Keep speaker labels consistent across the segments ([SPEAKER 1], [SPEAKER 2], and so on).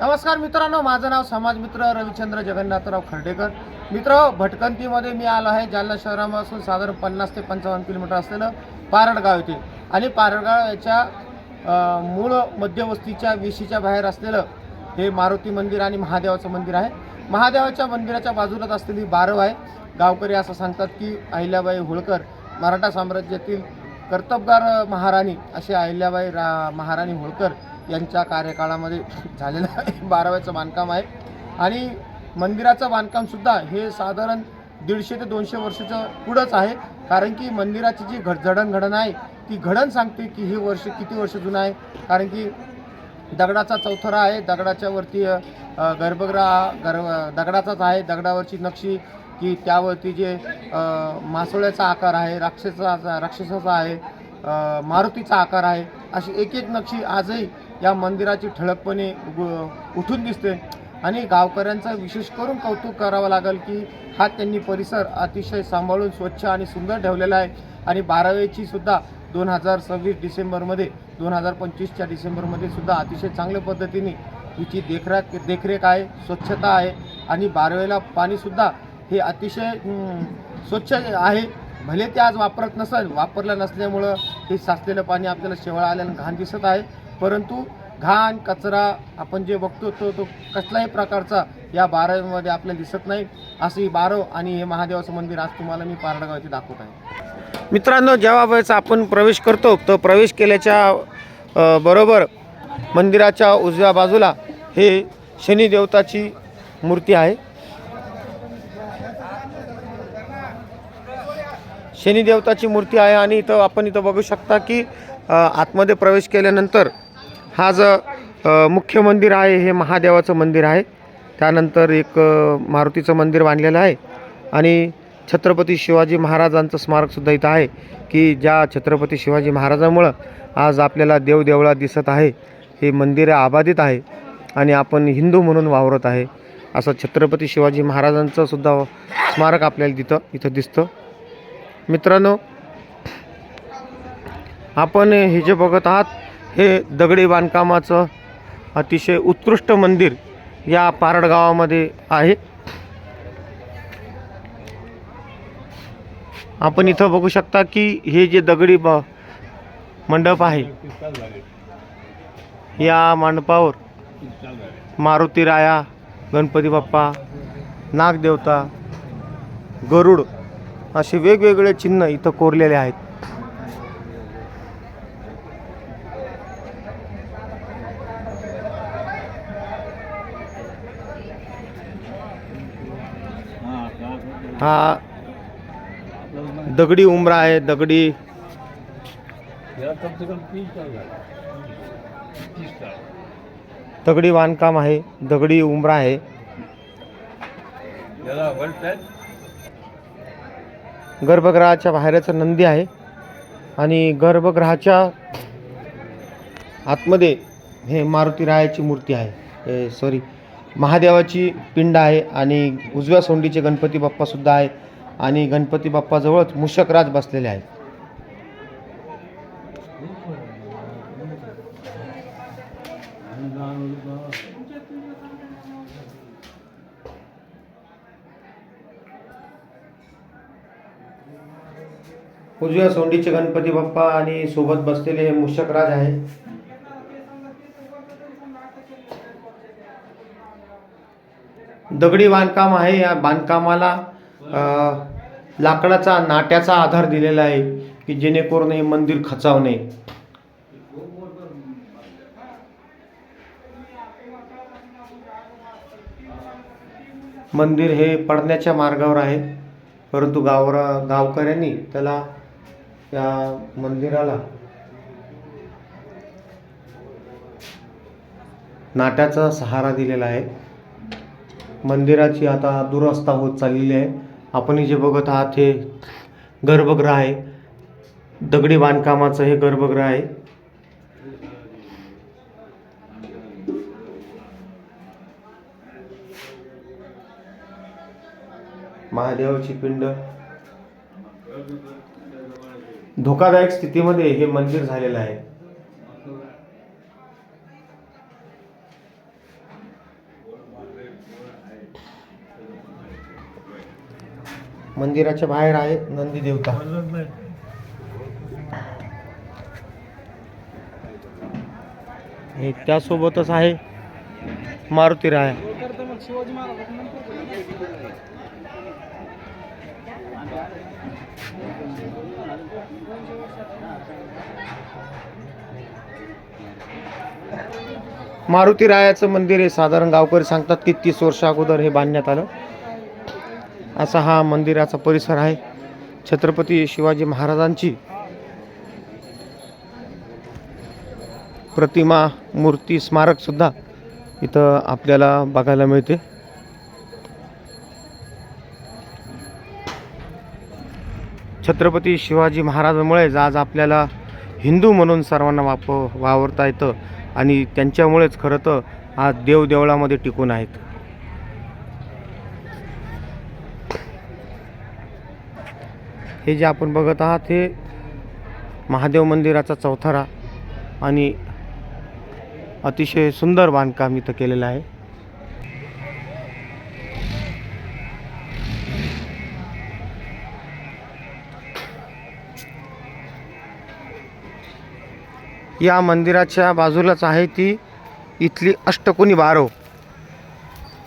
[SPEAKER 1] नमस्कार मित्रांनो माझं नाव समाजमित्र रविचंद्र जगन्नाथराव खर्डेकर. मित्र भटकंतीमध्ये मी आलो आहे जालना शहरापासून साधारण पन्नास ते पंचावन्न किलोमीटर असलेलं पारडगाव येथे. आणि पारडगाव याच्या मूळ मध्यवस्तीच्या वेशीच्या बाहेर असलेलं हे मारुती मंदिर आणि महादेवाचं मंदिर आहे. महादेवाच्या मंदिराच्या बाजूलाच असलेली बारव आहे. गावकरी असं सांगतात की अहिल्याबाई होळकर मराठा साम्राज्यातील कर्तबगार महाराणी असे अहिल्याबाई रा महाराणी होळकर यांच्या कार्यकाळामध्ये झालेलं आहे. बाराव्याचं बांधकाम आहे. आणि मंदिराचं बांधकामसुद्धा हे साधारण दीडशे ते दोनशे वर्षाचं पुढंच आहे. कारण की मंदिराची जी घड जडणघडण आहे ती घडण सांगते की हे वर्ष किती वर्ष जुनं आहे. कारण की दगडाचा चौथरा आहे. दगडाच्या वरती गर्भगृह गर्भ दगडाचाच आहे. दगडावरची नक्षी की त्यावरती जे मासोळ्याचा आकार आहे राक्षसाचा राक्षसाचा आहे मारुतीचा आकार आहे. अशी एक एक नक्षी आजही या मंदिराची ठळकपणे उग- उठून दिसते. आणि गावकऱ्यांचा विशेष करून कौतुक करावं लागेल की हा त्यांनी परिसर अतिशय सांभाळून स्वच्छ आणि सुंदर ठेवलेला आहे. आणि बारावेची सुद्धा दोन हजार सव्वीस डिसेंबरमध्ये दोन हजार पंचवीसच्या डिसेंबरमध्ये सुद्धा अतिशय चांगल्या पद्धतीने तिची देखरेख देखरेख आहे स्वच्छता आहे. आणि बारावेला पाणीसुद्धा हे अतिशय स्वच्छ आहे. भले ते आज वापरत नसेल वापरलं नसल्यामुळं हे साचलेलं पाणी आपल्याला शेवाळ आल्यानं घाण दिसत आहे. परंतु घाण कचरा आपण जे बघतो तो तो कसलाही प्रकारचा या बारामध्ये आपल्याला दिसत नाही. असं ही बारव आणि हे महादेवाचं मंदिर आज तुम्हाला मी पारडगाव येथे दाखवत आहे. मित्रांनो जेव्हा वेळेस आपण प्रवेश करतो तर प्रवेश केल्याच्या बरोबर मंदिराच्या उजव्या बाजूला हे शनिदेवताची मूर्ती आहे. शनिदेवताची मूर्ती आहे आणि इथं आपण इथं बघू शकता की आतमध्ये प्रवेश केल्यानंतर हा जो मुख्य मंदिर आहे हे महादेवाचं मंदिर आहे. त्यानंतर एक मारुतीचं मंदिर बांधलेलं आहे. आणि छत्रपती शिवाजी महाराजांचं स्मारकसुद्धा इथं आहे की ज्या छत्रपती शिवाजी महाराजांमुळं आज आपल्याला देवदेवळा दिसत आहे. हे मंदिर आबाधित आहे आणि आपण हिंदू म्हणून वावरत आहे. असं छत्रपती शिवाजी महाराजांचं सुद्धा स्मारक आपल्याला तिथं इथं दिसतं. मित्रांनो आपण हे जे बघत आहात हे दगडी बांधकामाचं अतिशय उत्कृष्ट मंदिर या पारड गावामध्ये आहे. आपण इथं बघू शकता की हे जे दगडी ब मंडप आहे या मंडपावर मारुती राया गणपती बाप्पा नागदेवता गरुड असे वेगवेगळे चिन्ह इथं कोरलेले आहेत. हा. दगडी उमरा आहे दगडी. दगडी बांधकाम आहे दगडी उमरा आहे. गर्भगृहाच्या बाहेरचं नंदी आहे आणि गर्भगृहाच्या आतमध्ये हे मारुती रायाची मूर्ती आहे. सॉरी महादेवाची पिंड आहे आणि उजव्या सोंडीचे गणपती बाप्पासुद्धा आहे आणि गणपती बाप्पाजवळच मूषकराज बसलेले आहेत. उजव्या सोंडीचे गणपती बाप्पा आणि सोबत बसलेले हे मूषकराज आहे दगडी बांधकाम आहे. या बांधकामाला लाकडाचा नाट्याचा आधार दिलेला आहे की जेणेकरून हे मंदिर खचाव नये मंदिर हे पडण्याच्या मार्गावर आहे. परंतु गावरा गावकऱ्यांनी त्याला त्या मंदिराला नाट्याचा सहारा दिलेला आहे. मंदिराची आता दुरवस्था होत चाललेली आहे. आपण जे बघत आहात हे गर्भगृह आहे. दगडी बांधकामाचं हे गर्भगृह आहे. महादेवाची पिंड. धोकादायक स्थितीमध्ये हे मंदिर झालेलं आहे. मंदिराच्या बाहेर आहे नंदी देवता. हे त्यासोबतच आहे मारुती राय. मारुती रायाचं मंदिर आहे साधारण गावकरी सांगतात की तीस वर्ष अगोदर हे बांधण्यात आलं. असा हा मंदिराचा परिसर आहे. छत्रपती शिवाजी महाराजांची प्रतिमा मूर्ती स्मारक सुद्धा इथं आपल्याला बघायला मिळते. छत्रपती शिवाजी महाराजांमुळेच आज आपल्याला हिंदू म्हणून सर्वांना वाप वावरता येतं आणि त्यांच्यामुळेच खरं तर आज देवदेवळामध्ये टिकून आहेत. हे जे आपण बघत आहात हे महादेव मंदिराचा चौथारा आणि अतिशय सुंदर बांधकाम इथं केलेलं आहे. या मंदिराच्या बाजूलाच आहे ती इथली अष्टकोनी बारव.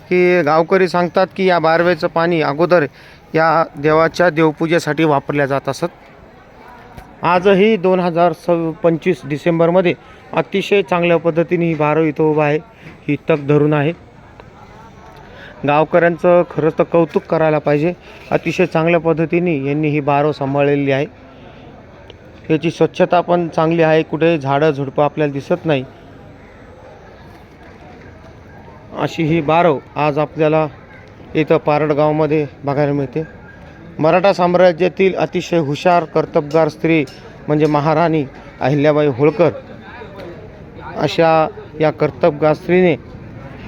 [SPEAKER 1] की गावकरी सांगतात की या बारवेचं पाणी अगोदर या देवाच्या देवपूजेसाठी वापरल्या जात असत. आजही दोन हजार सव पंचवीस डिसेंबरमध्ये अतिशय चांगल्या पद्धतीने ही बारव इथं उभा आहे. ही तक धरून आहे. गावकऱ्यांचं खरं तर कौतुक करायला पाहिजे. अतिशय चांगल्या पद्धतीने यांनी ही बारव सांभाळलेली आहे. याची स्वच्छता पण चांगली आहे. कुठे झाडं झुडपं आपल्याला दिसत नाही. अशी ही बारव आज आपल्याला इथं पारडगावमध्ये बघायला मिळते. मराठा साम्राज्यातील अतिशय हुशार कर्तबगार स्त्री म्हणजे महाराणी अहिल्याबाई होळकर. अशा या कर्तबगार स्त्रीने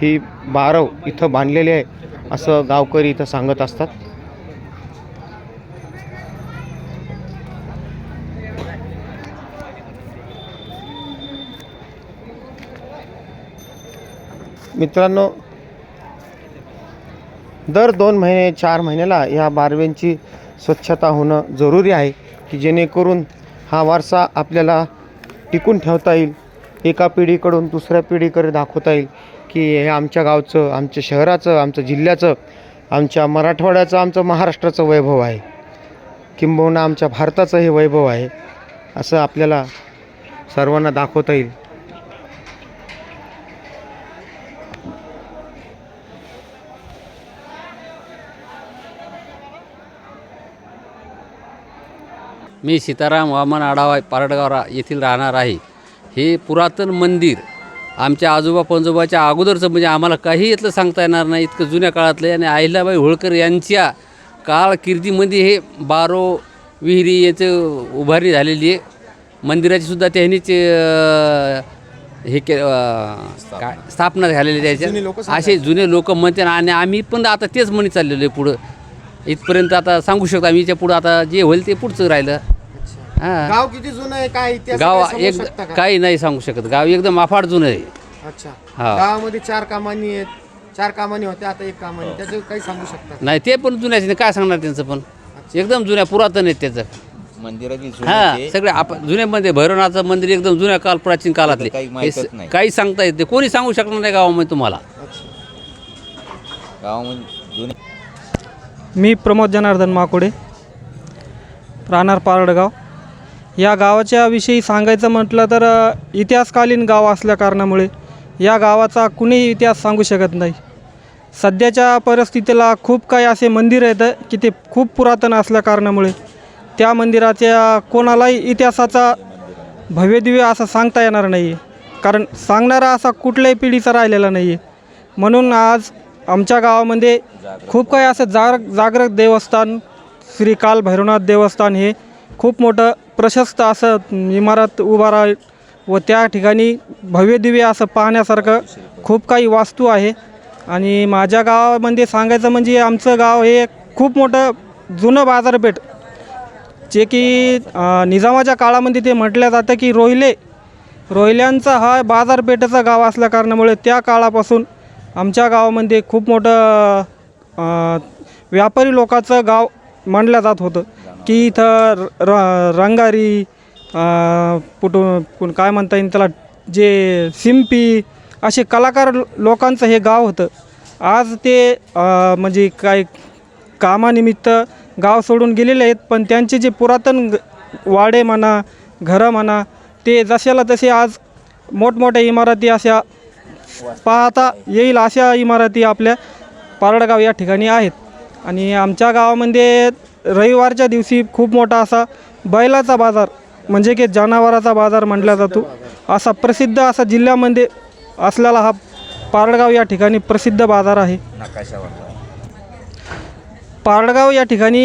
[SPEAKER 1] ही बारव इथं बांधलेली आहे असं गावकरी इथं सांगत असतात. मित्रांनो दर दोन महिने चार महिन्याला या बारव्यांची स्वच्छता होणं जरुरी आहे की जेणेकरून हा वारसा आपल्याला टिकून ठेवता येईल एका पिढीकडून दुसऱ्या पिढीकडे दाखवता येईल की हे आमच्या गावचं आमच्या शहराचं आमचं जिल्ह्याचं आमच्या मराठवाड्याचं आमचं महाराष्ट्राचं वैभव आहे. किंबहुना आमच्या भारताचं हे वैभव आहे असं आपल्याला सर्वांना दाखवता येईल.
[SPEAKER 2] मी सीताराम वामन आढावा पारडगाव रा येथील राहणार आहे. हे पुरातन मंदिर आमच्या आजोबा पंजोबाच्या अगोदरचं म्हणजे आम्हाला काही यातलं सांगता येणार नाही इतकं जुन्या काळातलं. आहे आणि अहिल्याबाई होळकर यांच्या काळकिर्दीमध्ये हे बारो विहिरी याचं उभारणी झालेली आहे. मंदिराची सुद्धा त्यांनीच हे के काय स्थापना झालेली त्याच्या. असे जुने लोक म्हणते आणि आम्ही पण आता तेच म्हणत चाललेलो आहे पुढं. इथपर्यंत आता सांगू शकतो आम्ही याच्या पुढं आता जे होईल ते पुढचं राहिलं. हां.
[SPEAKER 1] गाव किती जुनं आहे काय इतिहास
[SPEAKER 2] गाव
[SPEAKER 1] काय सांगू
[SPEAKER 2] एक
[SPEAKER 1] शकता का?
[SPEAKER 2] काही नाही सांगू शकत. गाव एकदम अफाट जुनं आहे.
[SPEAKER 1] अच्छा.
[SPEAKER 2] हा.
[SPEAKER 1] गावामध्ये चार कामांनी आहेत चार कामांनी होते आता एक कामांनी. त्याचं काही सांगू शकता?
[SPEAKER 2] नाही ते पण जुन्याच नाही. काय सांगणार त्यांचं पण? एकदम जुन्या पुरातन आहेत त्याचं.
[SPEAKER 3] मंदिराची
[SPEAKER 2] हा
[SPEAKER 3] जुने
[SPEAKER 2] सगळे आप जुन्यामध्ये भैरवनाथचं मंदिर एकदम जुन्या काल प्राचीन काळातले.
[SPEAKER 3] काही
[SPEAKER 2] हे
[SPEAKER 3] माहीतच
[SPEAKER 2] स-
[SPEAKER 3] नाही.
[SPEAKER 2] काही सांगता येते कोणी सांगू शकणार नाही गावामध्ये तुम्हाला.
[SPEAKER 1] अच्छा.
[SPEAKER 3] गावामध्ये जुने
[SPEAKER 4] मी प्रमोद जनार्दन माकोडे राहणार पारडगाव. या गावाच्या विषयी सांगायचं म्हटलं तर इतिहासकालीन गाव असल्या कारणामुळे या गावाचा कुणीही इतिहास सांगू शकत नाही. सध्याच्या परिस्थितीला खूप काही असे मंदिर आहेत की ते खूप पुरातन असल्या कारणामुळे त्या मंदिराच्या कोणालाही इतिहासाचा भव्यदिव्य असं सांगता येणार नाही आहे कारण सांगणारा असा कुठल्याही पिढीचा राहिलेला नाही आहे म्हणून आज आमच्या गावामध्ये खूप काही असं जाग जागरक देवस्थान श्री काल भैरवनाथ देवस्थान हे खूप मोठं प्रशस्त असं इमारत उभा राह व त्या ठिकाणी भव्यदिव्य असं पाहण्यासारखं खूप काही वास्तू आहे. आणि माझ्या गावामध्ये सांगायचं म्हणजे आमचं गाव हे खूप मोठं जुनं बाजारपेठ. जे की निजामाच्या काळामध्ये ते म्हटलं जातं की रोहिले. रोहिल्यांचा हा बाजारपेठेचा गाव असल्या कारणामुळे त्या काळापासून आमच्या गावामध्ये खूप मोठं व्यापारी लोकांचं गाव मांडलं जात होतं. की इथं र र- रंगारी कुठून काय म्हणता येईल त्याला जे सिंपी असे कलाकार लोकांचं हे गाव होतं. आज ते म्हणजे काय कामानिमित्त गाव सोडून गेलेले आहेत पण त्यांचे जे पुरातन ग- वाडे म्हणा घरं म्हणा ते जशाला तसे आज मोठमोठ्या इमारती अशा पाहता येईल अशा इमारती आपल्या पारडगाव या ठिकाणी आहेत. आणि आमच्या गावामध्ये रविवारच्या दिवशी खूप मोठा असा बैलाचा बाजार म्हणजे की जनावराचा बाजार म्हटला जातो. असा प्रसिद्ध असा जिल्ह्यामध्ये असलेला हा पारडगाव या ठिकाणी प्रसिद्ध बाजार आहे. पारडगाव या ठिकाणी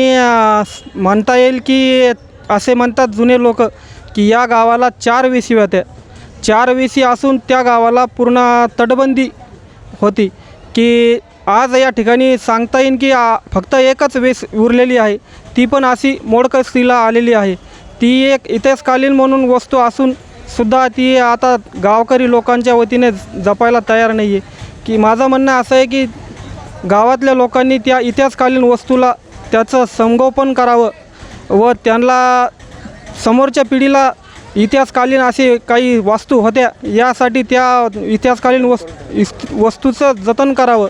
[SPEAKER 4] म्हणता येईल की असे म्हणतात जुने लोक की या गावाला चार वेशी होत्या. चार वेशी असून त्या गावाला पूर्ण तटबंदी होती की आज या ठिकाणी सांगता येईन की आ, फक्त एकच वेस उरलेली आहे. ती पण अशी मोडकस्तीला आलेली आहे. ती एक इतिहासकालीन म्हणून वस्तू असून सुद्धा ती आता गावकरी लोकांच्या वतीने जपायला तयार नाही आहे की माझं म्हणणं असं आहे की गावातल्या लोकांनी त्या इतिहासकालीन वस्तूला त्याचं संगोपन करावं व त्यांना समोरच्या पिढीला इतिहासकालीन असे काही वास्तू होत्या यासाठी त्या इतिहासकालीन वस् इस- वस्तूचं जतन करावं.